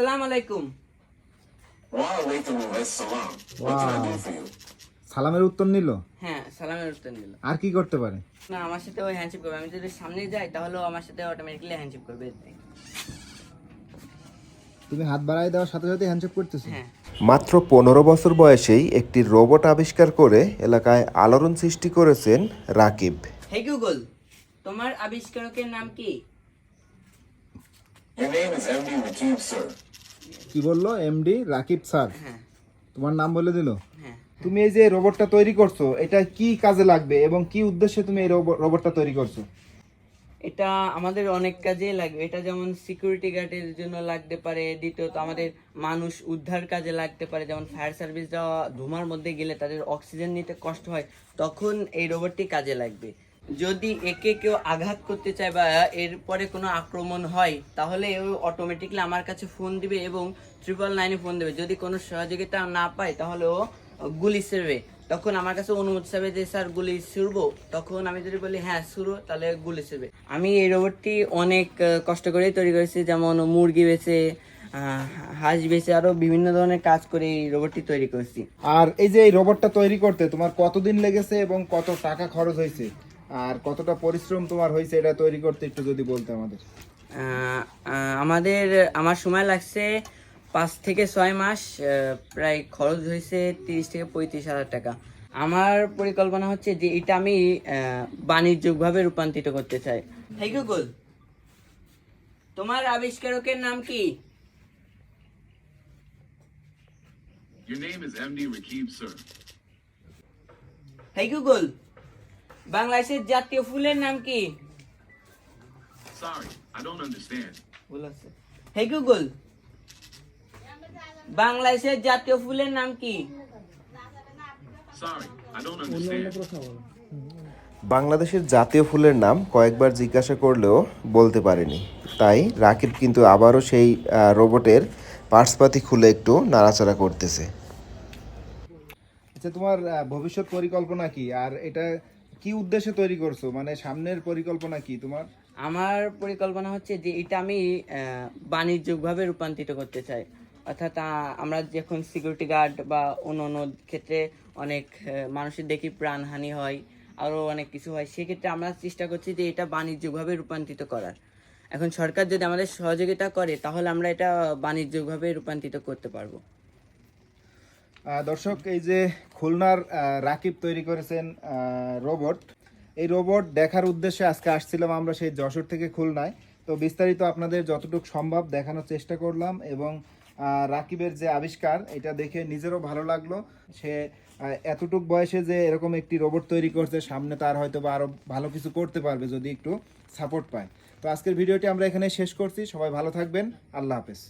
আসসালামু আলাইকুম। সালামের উত্তর নিল? হ্যাঁ সালামের উত্তর নিল। আর কি করতে পারে? না আমার সাথে ওই হ্যান্ডশেক করবে। আমি যদি সামনে যাই তাহলেও আমার সাথে অটোমেটিক্যালি হ্যান্ডশেক করবে তুমি হাত বাড়াই দেওয়ার সাথে সাথে হ্যান্ডশেক করতেছো? হ্যাঁ। মাত্র পনেরো বছর বয়সেই একটি রোবট আবিষ্কার করে এলাকায় আলোড়ন সৃষ্টি করেছেন রাকিব। হে গুগল তোমার আবিষ্কারকের নাম কি? Your name is MD Rakib, sir. কি বলল? MD Rakib sir. হ্যাঁ। তোমার নাম বলে দিল? হ্যাঁ। তুমি এই যে রোবটটা তৈরি করছ এটা কি কাজে লাগবে এবং কি উদ্দেশ্যে তুমি এই রোবো- রোবটটা তৈরি করছ? এটা আমাদের অনেক কাজে লাগবে। এটা যেমন সিকিউরিটি গার্ডের জন্য লাগতে পারে দ্বিতীয়ত আমাদের মানুষ উদ্ধার কাজে লাগতে পারে। যেমন ফায়ার সার্ভিস যাওয়া ধুমার মধ্যে গেলে তাদের অক্সিজেন নিতে কষ্ট হয় তখন এই রোবটটি কাজে লাগবে। যদি একে কেউ আঘাত করতে চায় বা এরপরে কোনো আক্রমণ হয়, তাহলে ও অটোমেটিকলি আমার কাছে ফোন দিবে এবং ট্রিপল নাইনে ফোন দেবে। যদি কোনো সহযোগিতা না পায়, তাহলে ও গুলি ছেড়বে। তখন আমার কাছে অনুমতি চাবে যে, স্যার, গুলি ছুড়বো। তখন আমি যদি বলি হ্যাঁ ছুড়ো, তাহলে গুলি ছুড়বে। আমি এই রোবটটি অনেক কষ্ট করেই তৈরি করেছি। যেমন মুরগি বেছে হাঁস বেছে, আরও বিভিন্ন ধরনের কাজ করে এই রোবটটি তৈরি করেছি। আর এই যে এই রোবটটা তৈরি করতে তোমার কতদিন লেগেছে এবং কত টাকা খরচ হয়েছে? আর কতটা পরিশ্রম তোমার হয়েছে এটা তৈরি করতে একটু যদি বলতে আমাদের? আমাদের আমার সময় লাগছে পাঁচ থেকে ছয় মাস প্রায় খরচ হয়েছে তিরিশ থেকে পঁয়ত্রিশ হাজার টাকা। আমার পরিকল্পনা হচ্ছে যে এটা আমি বাণিজ্যিকভাবে রূপান্তরিত করতে চাই। হেই গুগল তোমার আবিষ্কারকের নাম কি? Your name is MD Rakib, sir. Hey Google বাংলাদেশের জাতীয় ফুলের নাম কি? Sorry, I don't understand. ভুল আছে। হেই গুগল বাংলাদেশের জাতীয় ফুলের নাম কি? Sorry, I don't understand. বাংলাদেশের জাতীয় ফুলের নাম কয়েকবার জিজ্ঞাসা করলেও বলতে পারেনি। তাই রাকিব কিন্তু আবারও সেই রোবটের পার্টসপাতি খুলে একটু নাড়াচাড়া করতেছে। আচ্ছা তোমার ভবিষ্যৎ পরিকল্পনা কি? আর এটা কি উদ্দেশ্যে তৈরি করছ? মানে সামনের পরিকল্পনা কি তোমার? আমার পরিকল্পনা হচ্ছে যে এটা আমি বাণিজ্যিকভাবে রূপান্তরিত করতে চাই। অর্থাৎ আমরা যখন সিকিউরিটি গার্ড বা অন্য অন্য ক্ষেত্রে অনেক মানুষের দেখি প্রাণহানি হয় আরও অনেক কিছু হয়, সেক্ষেত্রে আমরা চেষ্টা করছি যে এটা বাণিজ্যিকভাবে রূপান্তরিত করার। এখন সরকার যদি আমাদের সহযোগিতা করে, তাহলে আমরা এটা বাণিজ্যিকভাবে রূপান্তরিত করতে পারব। দর্শক, এই যে খুলনার রাকিব তৈরি করেছেন রোবট। এই রোবট দেখার উদ্দেশ্যে আজকে আসছিলাম আমরা সেই যশোর থেকে খুলনায়। তো বিস্তারিত আপনাদের যতটুকু সম্ভব দেখানোর চেষ্টা করলাম এবং রাকিবের যে আবিষ্কার, এটা দেখে নিজেরও ভালো লাগল। সে এতটুক বয়সে যে এরকম একটি রোবট তৈরি করছে, সামনে তার হয়তো বা আরও ভালো কিছু করতে পারবে যদি একটু সাপোর্ট পায়। তো আজকের ভিডিওটি আমরা এখানে শেষ করছি। সবাই ভালো থাকবেন। আল্লাহ হাফেজ।